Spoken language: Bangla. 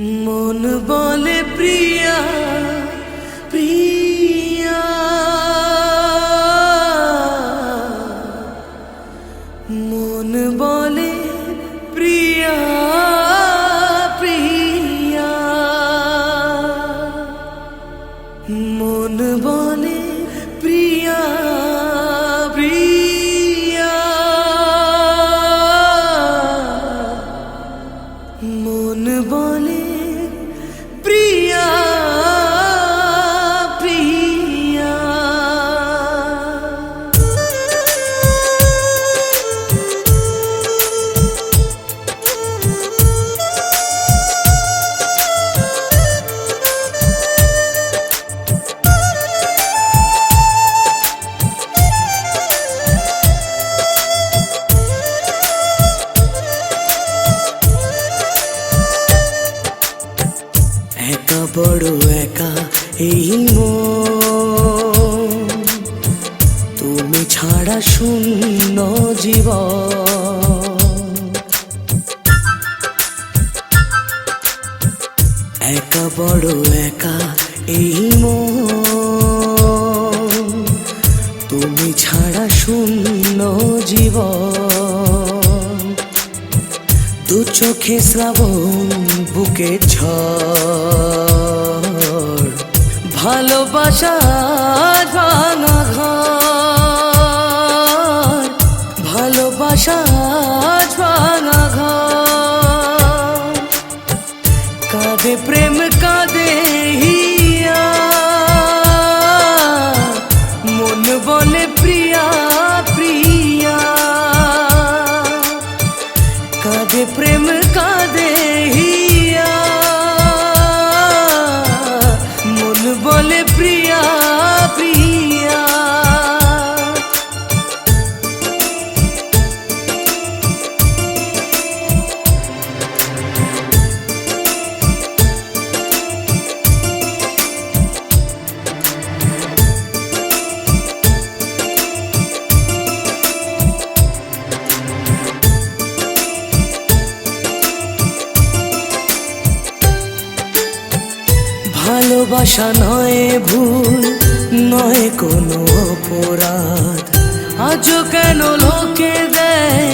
মন বলে প্রিয়া প্রিয়া। মন বলে প্রিয়া প্রিয়া। মন বলে প্রিয়া। একা বড় একা এই তুমি ছাড়া শূন্য জীবন একা বড় একা এই তুমি ছাড়া শূন্য জীবন দু চোখে শ্রাবণ বুকে ঝড় ভালোবাসা ভাঙা ঘর। বলে ভালোবাসা নয় ভুল নয় কোনো অপরাধ। আজও কেন লোকে দেয়